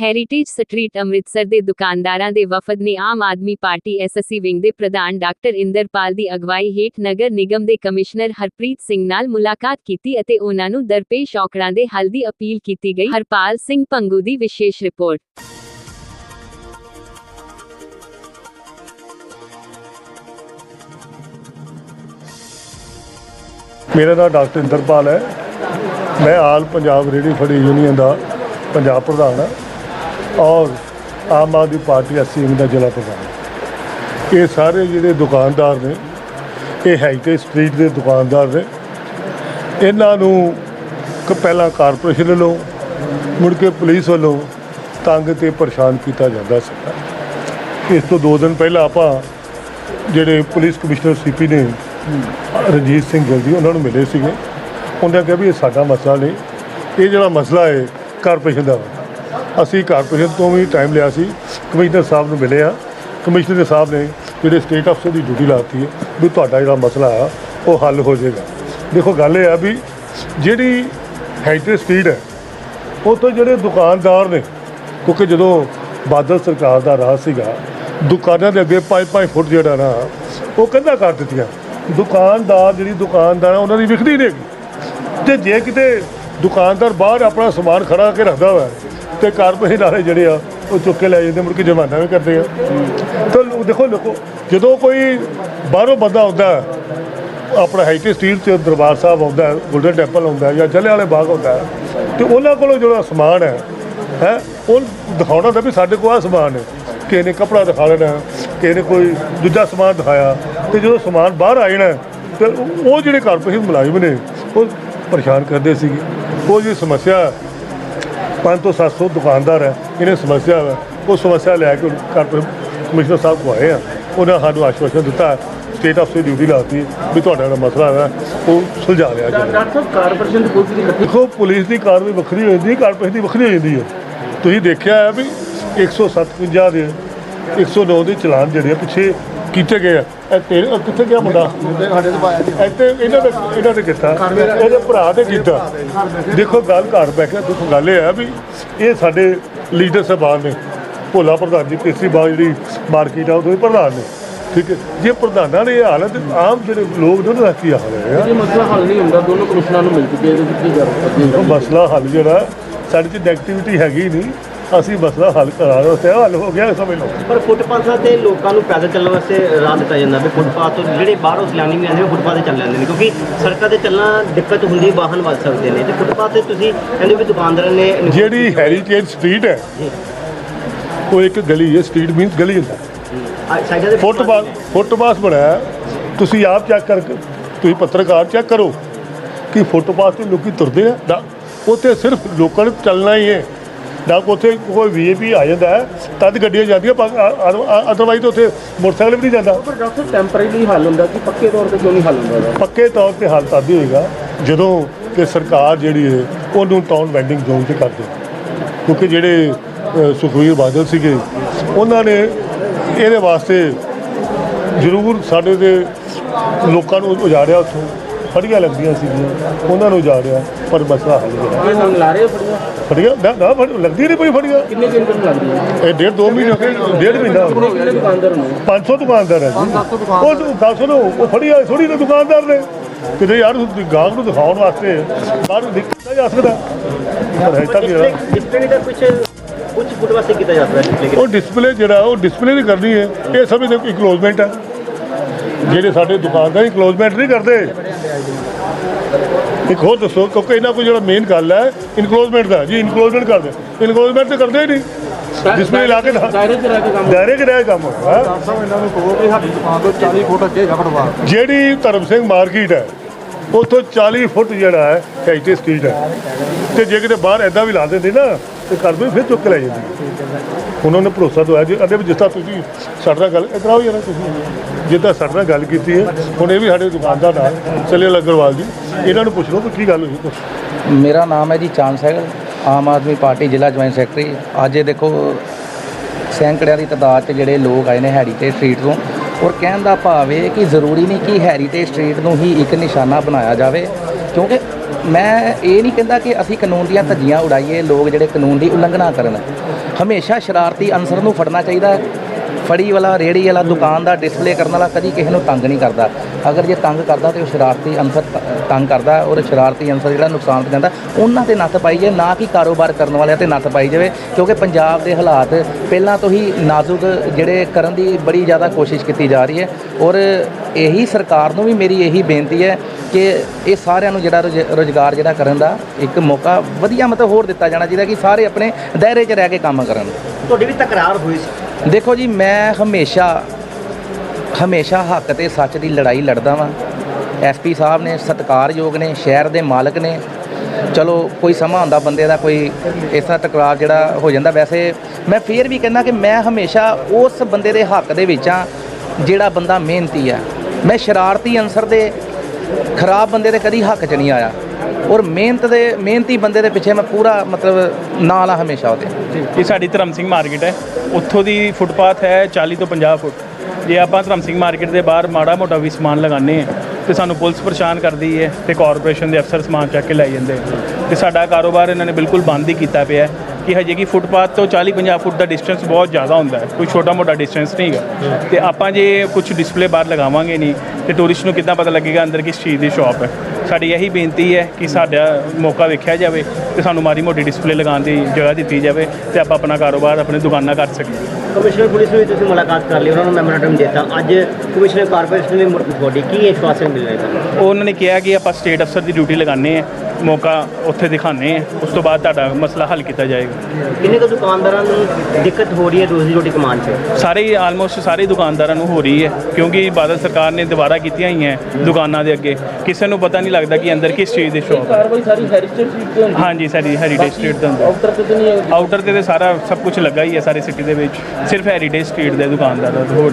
Heritage street Amritsar ਦੇ ਦੁਕਾਨਦਾਰਾਂ ਦੇ ਵਫਦ ਨੇ Aam Aadmi party SSC wing ਦੇ ਪ੍ਰਧਾਨ ਡਾਕਟਰ ਇੰਦਰਪਾਲ ਦੀ ਅਗਵਾਈ ਹੇਠ ਨਗਰ ਨਿਗਮ ਦੇ ਕਮਿਸ਼ਨਰ ਹਰਪ੍ਰੀਤ ਸਿੰਘ ਨਾਲ ਮੁਲਾਕਾਤ ਕੀਤੀ ਅਤੇ ਉਹਨਾਂ ਨੂੰ ਦਰਪੇਸ਼ ਔਕੜਾਂ ਦੇ ਹੱਲ ਦੀ ਅਪੀਲ ਕੀਤੀ ਗਈ। ਹਰਪਾਲ ਸਿੰਘ ਪੰਗੂ ਦੀ ਵਿਸ਼ੇਸ਼ ਰਿਪੋਰਟ। ਮੇਰਾ ਨਾਮ ਡਾਕਟਰ ਇੰਦਰਪਾਲ ਹੈ। ਮੈਂ ਆਲ ਪੰਜਾਬ ਰੇਹੜੀ ਫੜੀ ਯੂਨੀਅਨ ਦਾ ਪੰਜਾਬ ਪ੍ਰਧਾਨ ਹਾਂ। ਔਰ ਆਮ ਆਦਮੀ ਪਾਰਟੀ ਅਸੀਮ ਦਾ ਜ਼ਿਲ੍ਹਾ ਪ੍ਰਧਾਨ। ਇਹ ਸਾਰੇ ਜਿਹੜੇ ਦੁਕਾਨਦਾਰ ਨੇ, ਇਹ ਹੈਰੀਟੇਜ ਸਟਰੀਟ ਦੇ ਦੁਕਾਨਦਾਰ ਨੇ, ਇਹਨਾਂ ਨੂੰ ਪਹਿਲਾਂ ਕਾਰਪੋਰੇਸ਼ਨ ਵੱਲੋਂ, ਮੁੜ ਕੇ ਪੁਲਿਸ ਵੱਲੋਂ ਤੰਗ ਤੇ ਪਰੇਸ਼ਾਨ ਕੀਤਾ ਜਾਂਦਾ ਸੀ। ਇਸ ਤੋਂ ਦੋ ਦਿਨ ਪਹਿਲਾਂ ਆਪਾਂ ਜਿਹੜੇ ਪੁਲਿਸ ਕਮਿਸ਼ਨਰ ਸੀਪੀ ਨੇ, ਰਣਜੀਤ ਸਿੰਘ ਗਿੱਲ ਜੀ, ਉਹਨਾਂ ਨੂੰ ਮਿਲੇ ਸੀਗੇ। ਉਹਨਾਂ ਕਿਹਾ ਵੀ ਇਹ ਸਾਡਾ ਮਸਲਾ ਨਹੀਂ, ਇਹ ਜਿਹੜਾ ਮਸਲਾ ਹੈ, ਕਾਰਪੋਰੇਸ਼ਨ ਦਾ। ਵਾ। ਅਸੀਂ ਕਾਰਪੋਰੇਸ਼ਨ ਤੋਂ ਵੀ ਟਾਈਮ ਲਿਆ ਸੀ। ਕਮਿਸ਼ਨਰ ਸਾਹਿਬ ਨੂੰ ਮਿਲੇ ਆ। ਕਮਿਸ਼ਨਰ ਸਾਹਿਬ ਨੇ ਜਿਹੜੇ ਸਟੇਟ ਅਫਸਰ ਦੀ ਡਿਊਟੀ ਲਾਤੀ ਹੈ, ਵੀ ਤੁਹਾਡਾ ਜਿਹੜਾ ਮਸਲਾ ਆ, ਉਹ ਹੱਲ ਹੋ ਜਾਏਗਾ। ਦੇਖੋ, ਗੱਲ ਇਹ ਆ ਵੀ ਜਿਹੜੀ ਹੈਰੀਟੇਜ ਸਟਰੀਟ ਹੈ, ਉਹ ਤੋਂ ਜਿਹੜੇ ਦੁਕਾਨਦਾਰ ਨੇ, ਕਿਉਂਕਿ ਜਦੋਂ ਬਾਦਲ ਸਰਕਾਰ ਦਾ ਰਾਜ ਸੀਗਾ, ਦੁਕਾਨਾਂ ਦੇ ਅੱਗੇ 5-5 ਫੁੱਟ ਜਿਹੜਾ ਨਾ, ਉਹ ਕੰਧਾਂ ਕਰ ਦਿੱਤੀਆਂ। ਦੁਕਾਨਦਾਰ ਜਿਹੜੀ ਦੁਕਾਨਦਾਰ ਆ, ਉਹਨਾਂ ਦੀ ਵਿਕਦੀ ਨਹੀਂ ਹੈਗੀ। ਤੇ ਜੇ ਕਿਤੇ ਦੁਕਾਨਦਾਰ ਬਾਹਰ ਆਪਣਾ ਸਮਾਨ ਖੜਾ ਕੇ ਰੱਖਦਾ ਵਾ ਤੇ ਕਾਰਪੋਰੇਸ਼ਨ ਵਾਲੇ ਜਿਹੜੇ ਆ, ਉਹ ਚੁੱਕ ਕੇ ਲੈ ਜਾਂਦੇ ਮੁੜ ਕੇ ਜੁਰਮਾਨਾ ਵੀ ਕਰਦੇ ਆ। ਤਾਂ ਦੇਖੋ, ਲੋਕੋ, ਜਦੋਂ ਕੋਈ ਬਾਹਰੋਂ ਬੰਦਾ ਆਉਂਦਾ ਆਪਣਾ ਹੈਰੀਟੇਜ ਸਟੀਲ ਤੇ ਦਰਬਾਰ ਸਾਹਿਬ ਆਉਂਦਾ ਗੋਲਡਨ ਟੈਂਪਲ ਆਉਂਦਾ ਜਾਂ ਜਲਿਆਂ ਵਾਲੇ ਬਾਗ ਆਉਂਦਾ ਹੈ, ਤੇ ਉਹਨਾਂ ਕੋਲੋਂ ਜਿਹੜਾ ਸਮਾਨ ਹੈ ਹੈ, ਉਹ ਦਿਖਾਉਣਾ ਹੁੰਦਾ ਵੀ ਸਾਡੇ ਕੋਲ ਆ ਸਮਾਨ ਹੈ। ਕਿਸੇ ਨੇ ਕਪੜਾ ਦਿਖਾ ਲੈਣਾ, ਕਿਸੇ ਨੇ ਕੋਈ ਦੂਜਾ ਸਮਾਨ ਦਿਖਾਇਆ, ਤੇ ਜਦੋਂ ਸਮਾਨ ਬਾਹਰ ਆ ਜਾਣਾ, ਤੇ ਉਹ- ਉਹ ਜਿਹੜੇ ਕਾਰਪੋਰੇਸ਼ਨ ਮੁਲਾਜ਼ਮ ਨੇ, ਉਹ ਪਰੇਸ਼ਾਨ ਕਰਦੇ ਸੀਗੇ। ਉਹ ਜਿਹੜੀ ਸਮੱਸਿਆ 5 ਤੋਂ 700 ਦੁਕਾਨਦਾਰ ਹੈ ਇਹਨੇ ਸਮੱਸਿਆ ਹੈ ਉਹ ਸਮੱਸਿਆ ਲੈ ਕੇ ਕਮਿਸ਼ਨਰ ਸਾਹਿਬ ਕੋ ਆਏ ਆ। ਉਹਨਾਂ ਸਾਨੂੰ ਆਸ਼ਵਾਸਨ ਦਿੱਤਾ ਸਟੇਟ ਆਫ ਸੇ ਡਿਊਟੀ ਲਾਤੀ ਵੀ ਤੁਹਾਡਾ ਜਿਹੜਾ ਮਸਲਾ ਹੈ ਉਹ ਸੁਲਝਾ ਲਿਆ ਜਾਵੇ। ਡਾਕਟਰ ਸਾਹਿਬ ਕਾਰਪੋਰੇਸ਼ਨ ਦੀ ਪੁਲਿਸ ਦੀ ਦੇਖੋ ਪੁਲਿਸ ਦੀ ਕਾਰਵਾਈ ਵੱਖਰੀ ਹੋ ਜਾਂਦੀ ਹੈ ਕਾਰਪੋਰੇਸ਼ਨ ਦੀ ਵੱਖਰੀ ਹੋ ਜਾਂਦੀ ਹੈ। ਤੁਸੀਂ ਦੇਖਿਆ ਹੈ ਵੀ 157 ਦੇ 109 ਦੇ ਚਲਾਨ ਜਿਹੜੇ ਪਿੱਛੇ ਕੀਤੇ ਗਏ ਆ? ਇਹ ਤੇਰੇ ਉਹ ਕਿੱਥੇ ਗਿਆ ਮੁੰਡਾ? ਸਾਡੇ ਤੋਂ ਪਾਇਆ ਜੀ ਇੱਥੇ ਇਹਨਾਂ ਨੇ ਇਹਨਾਂ ਨੇ ਕੀਤਾ। ਇਹਦੇ ਭਰਾ ਨੇ ਕੀਤਾ। ਦੇਖੋ ਗੱਲ ਘਰ ਬੈ ਕੇ ਦੇਖੋ ਗੱਲ ਇਹ ਹੈ ਵੀ ਇਹ ਸਾਡੇ ਲੀਡਰ ਸਾਹਿਬਾਨ ਨੇ। ਭੋਲਾ ਪ੍ਰਧਾਨ ਜੀ ਕੇਸਰੀ ਬਾਗ ਜਿਹੜੀ ਮਾਰਕੀਟ ਆ ਉਹਦੇ ਪ੍ਰਧਾਨ ਨੇ। ਠੀਕ ਹੈ? ਜੇ ਪ੍ਰਧਾਨਾਂ ਨੇ ਇਹ ਹਾਲਤ ਆਮ ਜਿਹੜੇ ਲੋਕ ਨੇ ਉਹਨਾਂ ਕੀ ਹਾਲ ਹੈ ਇਹ ਮਸਲਾ ਹੱਲ ਨਹੀਂ ਹੁੰਦਾ ਦੋਨੋਂ ਕਮਿਸ਼ਨਰਾਂ ਨੂੰ ਮਿਲ ਚੁੱਕੇ ਇਹਦੇ ਵਿੱਚ ਕੀ ਕਰ ਉਹ ਮਸਲਾ ਹੱਲ ਜਿਹੜਾ ਸਾਡੇ 'ਚ ਨੈਗੇਟਿਵਿਟੀ ਹੈਗੀ ਨਹੀਂ। ਅਸੀਂ ਮਸਲਾ ਹੱਲ ਕਰਾ ਰਹੇ ਹਾਂ ਹੱਲ ਹੋ ਗਿਆ ਸਮਝ ਲਓ ਪਰ ਫੁੱਟਪਾਥਾਂ ਤੇ ਲੋਕਾਂ ਨੂੰ ਪੈਦਲ ਚੱਲਣ ਵਾਸਤੇ ਰਾਹ ਦਿੱਤਾ ਜਾਂਦਾ ਵੀ ਫੁੱਟਪਾਥ ਤੋਂ ਜਿਹੜੇ ਬਾਹਰੋਂ ਸੈਲਾਨੀ ਵੀ ਆਉਂਦੇ ਉਹ ਫੁੱਟਪਾਥ ਤੇ ਚੱਲ ਲੈਂਦੇ ਨੇ ਕਿਉਂਕਿ ਸੜਕਾਂ ਤੇ ਚੱਲਣਾ ਦਿੱਕਤ ਹੁੰਦੀ ਵਾਹਨ ਵੱਜ ਸਕਦੇ ਨੇ। ਤੇ ਫੁੱਟਪਾਥ ਤੇ ਤੁਸੀਂ ਕਹਿੰਦੇ ਵੀ ਦੁਕਾਨਦਾਰਾਂ ਨੇ ਜਿਹੜੀ ਹੈਰੀਟੇਜ ਸਟਰੀਟ ਹੈ ਉਹ ਇੱਕ ਗਲੀ ਹੈ ਸਟਰੀਟ ਮੀਨਸ ਗਲੀ ਹੁੰਦਾ। ਫੁੱਟਬਾਲ ਫੁੱਟਪਾਥ ਬਣਾਇਆ। ਤੁਸੀਂ ਆਪ ਚੈੱਕ ਕਰਕੇ ਤੁਸੀਂ ਪੱਤਰਕਾਰ ਚੈੱਕ ਕਰੋ ਕਿ ਫੁੱਟਪਾਥ ਤੇ ਲੋਕੀ ਤੁਰਦੇ ਆ। ਨਾ ਉੱਥੇ ਸਿਰਫ ਲੋਕਾਂ ਨੂੰ ਚੱਲਣਾ ਹੀ ਹੈ। ਨਾ ਕਿ ਉੱਥੇ ਕੋਈ ਵੀਆਈਪੀ ਆ ਜਾਂਦਾ ਹੈ ਤਦ ਗੱਡੀਆਂ ਜਾਂਦੀਆਂ ਅਦਰਵਾਈਜ਼ ਉੱਥੇ ਮੋਟਰਸਾਈਕਲ ਵੀ ਨਹੀਂ ਜਾਂਦਾ। ਪਰ ਡਾਕਟਰ ਟੈਂਪਰੇਰੀ ਹੱਲ ਹੁੰਦਾ ਕਿ ਪੱਕੇ ਤੌਰ ਤੇ ਕਿਉਂ ਨਹੀਂ ਹੱਲ ਹੁੰਦਾ? ਪੱਕੇ ਤੌਰ ਤੇ ਹੱਲ ਤਦ ਹੀ ਹੋਏਗਾ ਜਦੋਂ ਕਿ ਸਰਕਾਰ ਜਿਹੜੀ ਹੈ ਉਹਨੂੰ ਟਾਊਨ ਵੈਂਡਿੰਗ ਜ਼ੋਨ ਤੇ ਕਰ ਦੇ। ਕਿਉਂਕਿ ਜਿਹੜੇ ਅ, ਸੁਖਬੀਰ ਬਾਦਲ ਸੀਗੇ ਉਹਨਾਂ ਨੇ ਇਹਦੇ ਵਾਸਤੇ ਜ਼ਰੂਰ ਸਾਡੇ ਦੇ ਲੋਕਾਂ ਨੂੰ ਉਜਾੜਿਆ ਉੱਥੋਂ। ਫੜੀਆਂ ਲੱਗਦੀਆਂ ਸੀਗੀਆਂ ਉਹਨਾਂ ਨੂੰ ਉਜਾੜਿਆ ਪਰ ਮਸਲਾ ਹੱਲ ਹੋ ਗਿਆ ਇਹ ਹੁਣ ਲਾ ਰਹੇ ਹੋ ਫੜੀਆਂ? ਫੜੀਆਂ? ਨਾ ਨਾ ਫੜ- ਲੱਗਦੀ ਨਹੀਂ ਪਈ ਫੜੀਆਂ। ਕਿੰਨੇ ਦਿਨ ਤੋਂ ਲੱਗਦੀ ਹੈ? ਇਹ ਡੇਢ ਦੋ ਮਹੀਨੇ ਹੋ ਗਏ ਡੇਢ ਮਹੀਨਾ ਹੋ ਗਿਆ। ਕਿੰਨੇ ਦੁਕਾਨਦਾਰ ਨੂੰ? 500 ਦੁਕਾਨਦਾਰ ਹੈ ਜੀ। ਉਹ ਦੱਸ ਨੂੰ ਉਹ ਫੜੀ ਆ ਥੋੜੀ ਨਾ ਦੁਕਾਨਦਾਰ ਨੇ। ਕਿਤੇ ਯਾਰ ਗਾਹਕ ਨੂੰ ਦਿਖਾਉਣ ਵਾਸਤੇ ਬਾਹਰ ਨਿਕਲਦਾ ਜਾ ਸਕਦਾ। ਪਰ ਹੈ ਤਾਂ ਵੀ ਹੈ। ਡਿਸਪਲੇ ਦਾ ਕੁਝ ਕੁਝ ਫੁੱਟ ਵਾਸਤੇ ਕੀਤਾ ਜਾਂਦਾ ਹੈ ਡਿਸਪਲੇ ਉਹ ਡਿਸਪਲੇ ਜਿਹੜਾ ਉਹ ਡਿਸਪਲੇ ਨਹੀਂ ਕਰਨੀ ਹੈ। ਇਹ ਸਮਝਦੇ ਕੋਈ ਕਲੋਜ਼ਮੈਂਟ ਹੈ। ਜਿਹੜੇ ਸਾਡੇ ਦੁਕਾਨਦਾਰ ਹੀ ਕਲੋਜ਼ਮੈਂਟ ਨਹੀਂ ਕਰਦੇ ਇੱਕ ਹੋਰ ਦੱਸੋ ਕਿਉਂਕਿ ਇਹਨਾਂ ਕੋਈ ਜਿਹੜਾ ਮੇਨ ਗੱਲ ਹੈ ਇਨਕਲੋਜ਼ਮੈਂਟ ਦਾ ਜੀ ਇਨਕਲੋਜ਼ਮੈਂਟ ਕਰਦੇ। ਇਨਕਲੋਜ਼ਮੈਂਟ ਤੇ ਕਰਦੇ ਹੀ ਨਹੀਂ ਡਿਸਪਲੇ ਲਾ ਕੇ ਦਾਇਰੇ 'ਚ ਰਹਿ ਕੇ ਕੰਮ ਦਾਇਰੇ 'ਚ ਰਹਿ ਕੰਮ ਹੈ? ਸਾਹਿਬ ਇਹਨਾਂ ਨੂੰ ਕਹੋ ਕਿ ਸਾਡੀ ਦੁਕਾਨ ਤੋਂ 40 ਫੁੱਟ ਅੱਗੇ ਜਾ ਫੜਵਾ ਜਿਹੜੀ ਧਰਮ ਸਿੰਘ ਮਾਰਕੀਟ ਹੈ ਉੱਥੋਂ 40 ਫੁੱਟ ਜਿਹੜਾ ਹੈ ਹੈਰੀਟੇਜ ਸਟਰੀਟ ਹੈ ਤੇ ਜੇ ਕਿਤੇ ਬਾਹਰ ਐਦਾਂ ਵੀ ਲਾ ਦਿੰਦੇ ਨਾ ਤੇ ਕਰ ਫਿਰ ਚੁੱਕ ਕੇ ਲੈ ਜਾਂਦੀ ਉਹਨਾਂ ਨੇ ਭਰੋਸਾ ਦਵਾਇਆ ਜੀ। ਅਦੇ ਵੀ ਜਿਸ ਤਰ੍ਹਾਂ ਤੁਸੀਂ ਸਾਡੇ ਨਾਲ ਗੱਲ ਇਤਰਾ ਹੋ ਜਾਣਾ ਤੁਸੀਂ। ਜਿੱਦਾਂ ਸਾਡੇ ਨਾਲ ਗੱਲ ਕੀਤੀ ਹੈ, ਹੁਣ ਇਹ ਵੀ ਸਾਡੇ ਦੁਕਾਨਦਾਰ ਨਾਲ ਚੱਲੇ ਅਗਰਵਾਲ ਜੀ। ਇਹਨਾਂ ਨੂੰ ਪੁੱਛ ਲਓ ਕਿ ਕੀ ਗੱਲ ਹੋਈ ਕੁਛ। ਮੇਰਾ ਨਾਮ ਹੈ ਜੀ ਚਾਂਦ ਸਹਿਗਲ। ਆਮ ਆਦਮੀ ਪਾਰਟੀ ਜ਼ਿਲ੍ਹਾ ਜੁਆਇੰਟ ਸੈਕਟਰੀ। ਅੱਜ ਇਹ ਦੇਖੋ, ਸੈਂਕੜਿਆਂ ਦੀ ਤਾਦਾਦ 'ਚ ਜਿਹੜੇ ਲੋਕ ਆਏ ਨੇ ਹੈਰੀਟੇਜ ਸਟਰੀਟ ਤੋਂ। ਔਰ ਕਹਿਣ ਦਾ ਭਾਵ ਇਹ ਕਿ ਜ਼ਰੂਰੀ ਨਹੀਂ ਕਿ ਹੈਰੀਟੇਜ ਸਟਰੀਟ ਨੂੰ ਹੀ ਇੱਕ ਨਿਸ਼ਾਨਾ ਬਣਾਇਆ ਜਾਵੇ, ਕਿਉਂਕਿ ਮੈਂ ਇਹ ਨਹੀਂ ਕਹਿੰਦਾ ਕਿ ਅਸੀਂ ਕਾਨੂੰਨ ਦੀਆਂ ਧੱਜੀਆਂ ਉਡਾਈਏ, ਲੋਕ ਜਿਹੜੇ ਕਾਨੂੰਨ ਦੀ ਉਲੰਘਣਾ ਕਰਨ। ਹਮੇਸ਼ਾ ਸ਼ਰਾਰਤੀ ਅਨਸਰ ਨੂੰ ਫੜਨਾ ਚਾਹੀਦਾ ਫੜੀ ਵਾਲਾ, ਰੇੜੀ ਵਾਲਾ, ਦੁਕਾਨ ਦਾ ਡਿਸਪਲੇ ਕਰਨ ਵਾਲਾ ਕਦੀ ਕਿਸੇ ਨੂੰ ਤੰਗ ਨਹੀਂ ਕਰਦਾ। ਅਗਰ ਜੇ ਤੰਗ ਕਰਦਾ ਤੇ ਉਹ ਸ਼ਰਾਰਤੀ ਅਨਸਰ ਤੰਗ ਕਰਦਾ ਔਰ ਸ਼ਰਾਰਤੀ ਅਨਸਰ ਜਿਹੜਾ ਨੁਕਸਾਨ ਪਹੁੰਚਾਉਂਦਾ, ਉਹਨਾਂ ਤੇ ਨੱਥ ਪਾਈ ਜਾਏ ਨਾ ਕਿ ਕਾਰੋਬਾਰ ਕਰਨ ਵਾਲਿਆਂ ਤੇ ਨੱਥ ਪਾਈ ਜਾਵੇ, ਕਿਉਂਕਿ ਪੰਜਾਬ ਦੇ ਹਾਲਾਤ ਪਹਿਲਾਂ ਤੋਂ ਹੀ ਨਾਜ਼ੁਕ ਜਿਹੜੇ ਕਰਨ ਦੀ ਬੜੀ ਜ਼ਿਆਦਾ ਕੋਸ਼ਿਸ਼ ਕੀਤੀ ਜਾ ਰਹੀ ਹੈ ਔਰ ਇਹੀ ਸਰਕਾਰ ਨੂੰ ਵੀ ਮੇਰੀ ਇਹੀ ਬੇਨਤੀ ਹੈ ਕਿ ਇਹ ਸਾਰਿਆਂ ਨੂੰ ਜਿਹੜਾ ਰੁਜ਼- ਰੁਜ਼ਗਾਰ ਜਿਹੜਾ ਕਰਨ ਦਾ ਇੱਕ ਮੌਕਾ ਵਧੀਆ ਮਤਲਬ ਹੋਰ ਦਿੱਤਾ ਜਾਣਾ ਚਾਹੀਦਾ ਕਿ ਸਾਰੇ ਆਪਣੇ ਦਾਇਰੇ 'ਚ ਰਹਿ ਕੇ ਕੰਮ ਕਰਨ। ਤੁਹਾਡੀ ਵੀ ਤਕਰਾਰ ਹੋਈ ਸੀ। ਦੇਖੋ ਜੀ, ਮੈਂ ਹਮੇਸ਼ਾ ਹਮੇਸ਼ਾ ਹੱਕ ਤੇ ਸੱਚ ਦੀ ਲੜਾਈ ਲੜਦਾ ਵਾਂ। ਐਸਪੀ ਸਾਹਿਬ ਨੇ ਸਤਿਕਾਰਯੋਗ ਨੇ, ਸ਼ਹਿਰ ਦੇ ਮਾਲਕ ਨੇ। ਚਲੋ, ਕੋਈ ਸਮਾਂ ਹੁੰਦਾ ਬੰਦੇ ਦਾ, ਕੋਈ ਇਸ ਤਰ੍ਹਾਂ ਟਕਰਾਅ ਜਿਹੜਾ ਹੋ ਜਾਂਦਾ। ਵੈਸੇ ਮੈਂ ਫੇਰ ਵੀ ਕਹਿੰਦਾ ਕਿ ਮੈਂ ਹਮੇਸ਼ਾ ਉਸ ਬੰਦੇ ਦੇ ਹੱਕ ਦੇ ਵਿੱਚ ਆ ਜਿਹੜਾ ਬੰਦਾ ਮਿਹਨਤੀ ਆ। ਮੈਂ ਸ਼ਰਾਰਤੀ ਅਨਸਰ ਦੇ ਖਰਾਬ ਬੰਦੇ ਦੇ ਕਦੀ ਹੱਕ 'ਚ ਨਹੀਂ ਆਇਆ। ਔਰ ਮਿਹਨਤ ਦੇ, ਮਿਹਨਤੀ ਬੰਦੇ ਦੇ ਪਿੱਛੇ ਮੈਂ ਪੂਰਾ ਮਤਲਬ ਨਾਲ ਆ ਹਮੇਸ਼ਾ ਉਹਦੇ। ਇਹ ਸਾਡੀ ਧਰਮ ਸਿੰਘ ਮਾਰਕੀਟ ਹੈ। ਉੱਥੋਂ ਦੀ ਫੁੱਟਪਾਥ ਹੈ 40 ਤੋਂ 50 ਫੁੱਟ। ਜੇ ਆਪਾਂ ਧਰਮ ਸਿੰਘ ਮਾਰਕੀਟ ਦੇ ਬਾਹਰ ਮਾੜਾ ਮੋਟਾ ਵੀ ਸਮਾਨ ਲਗਾਉਂਦੇ ਹਾਂ, ਤੇ ਸਾਨੂੰ ਪੁਲਿਸ ਪਰੇਸ਼ਾਨ ਕਰਦੀ ਹੈ ਤੇ ਕਾਰਪੋਰੇਸ਼ਨ ਦੇ ਅਫਸਰ ਸਮਾਨ ਚੱਕ ਕੇ ਲੈ ਜਾਂਦੇ ਤੇ ਸਾਡਾ ਕਾਰੋਬਾਰ ਇਹਨਾਂ ਨੇ ਬਿਲਕੁਲ ਬੰਦ ਹੀ ਕੀਤਾ ਪਿਆ ਹੈ ਕਿ ਹਜੇ ਕਿ ਫੁੱਟਪਾਥ ਤੋਂ 40 50 ਫੁੱਟ ਦਾ ਡਿਸਟੈਂਸ ਬਹੁਤ ਜ਼ਿਆਦਾ ਹੁੰਦਾ ਹੈ। ਕੋਈ ਛੋਟਾ ਮੋਟਾ ਡਿਸਟੈਂਸ ਨਹੀਂ ਹੈਗਾ। ਤੇ ਆਪਾਂ ਜੇ ਕੁਝ ਡਿਸਪਲੇ ਬਾਹਰ ਲਗਾਵਾਂਗੇ ਨਹੀਂ, ਤੇ ਟੂਰਿਸਟ ਨੂੰ ਕਿੱਦਾਂ ਪਤਾ ਲੱਗੇਗਾ ਅੰਦਰ ਕਿਸ ਚੀਜ਼ ਦੀ ਸ਼ਾਪ ਹੈ। ਸਾਡੀ ਇਹੀ ਬੇਨਤੀ ਹੈ ਕਿ ਸਾਡਾ ਮੌਕਾ ਵੇਖਿਆ ਜਾਵੇ ਤੇ ਸਾਨੂੰ ਮਾੜੀ ਮੋਟੀ ਡਿਸਪਲੇ ਲਗਾਉਣ ਦੀ ਜਗ੍ਹਾ ਦਿੱਤੀ ਜਾਵੇ ਤੇ ਆਪਾਂ ਆਪਣਾ ਕਾਰੋਬਾਰ ਆਪਣੀ ਦੁਕਾਨਾਂ ਕਰ ਸਕੀਏ। ਕਮਿਸ਼ਨਰ ਪੁਲਿਸ ਨੂੰ ਤੁਸੀਂ ਮੁਲਾਕਾਤ ਕਰ ਲਈ ਉਹਨਾਂ ਨੂੰ ਮੈਮੋਰੈਂਡਮ ਦਿੱਤਾ। ਅੱਜ ਕਮਿਸ਼ਨਰ ਕਾਰਪੋਰੇਸ਼ਨ ਮੁੜ ਤੁਹਾਡੀ ਕੀ ਵਿਸ਼ਵਾਸ ਮਿਲ ਰਿਹਾ ਹੈ ਉਹਨਾਂ ਨੇ ਕਿਹਾ ਕਿ ਆਪਾਂ ਸਟੇਟ ਅਫਸਰ ਦੀ ਡਿਊਟੀ ਲਗਾਉਂਦੇ ਆ ਮੌਕਾ ਉੱਥੇ ਦਿਖਾਉਂਦੇ ਆ ਉਸ ਤੋਂ ਬਾਅਦ ਤੁਹਾਡਾ ਮਸਲਾ ਹੱਲ ਕੀਤਾ ਜਾਏਗਾ। ਕਿੰਨੇ ਕੁ ਦੁਕਾਨਦਾਰਾਂ ਨੂੰ ਦਿੱਕਤ ਹੋ ਰਹੀ ਹੈ ਰੋਜ਼ੀ ਰੋਟੀ ਕਮਾਉਣ 'ਚ? ਸਾਰੇ ਆਲਮੋਸਟ ਸਾਰੇ ਦੁਕਾਨਦਾਰਾਂ ਨੂੰ ਹੋ ਰਹੀ ਹੈ ਕਿਉਂਕਿ ਬਾਦਲ ਸਰਕਾਰ ਨੇ ਦੁਬਾਰਾ ਕੀਤੀਆਂ ਹੀ ਹੈ ਦੁਕਾਨਾਂ ਦੇ ਅੱਗੇ। ਕਿਸੇ ਨੂੰ ਪਤਾ ਨਹੀਂ ਲੱਗਦਾ ਕਿ ਅੰਦਰ ਕਿਸ ਚੀਜ਼ ਦੀ ਸ਼ੌਪ ਹੈ। ਕਾਰਵਾਈ ਸਾਰੀ ਹੈਰੀਟੇਜ ਸੀਟ ਤੇ ਹੁੰਦੀ ਹਾਂਜੀ ਸਾਡੀ ਹੈਰੀਟੇਜ ਸਟਰੀਟ ਦੇ ਅੰਦਰ ਆਊਟਰ ਤੇ ਤਾਂ ਨਹੀਂ ਹੈ ਆਊਟਰ ਤੇ ਤੇ ਸਾਰਾ ਸਭ ਕੁਝ ਲੱਗਾ ਹੀ ਹੈ ਸਾਰੀ ਸਿਟੀ ਦੇ ਵਿੱਚ। ਸਿਰਫ ਹੈਰੀਟੇਜ ਸਟਰੀਟ ਦੇ ਦੁਕਾਨਦਾਰ ਹੋਰ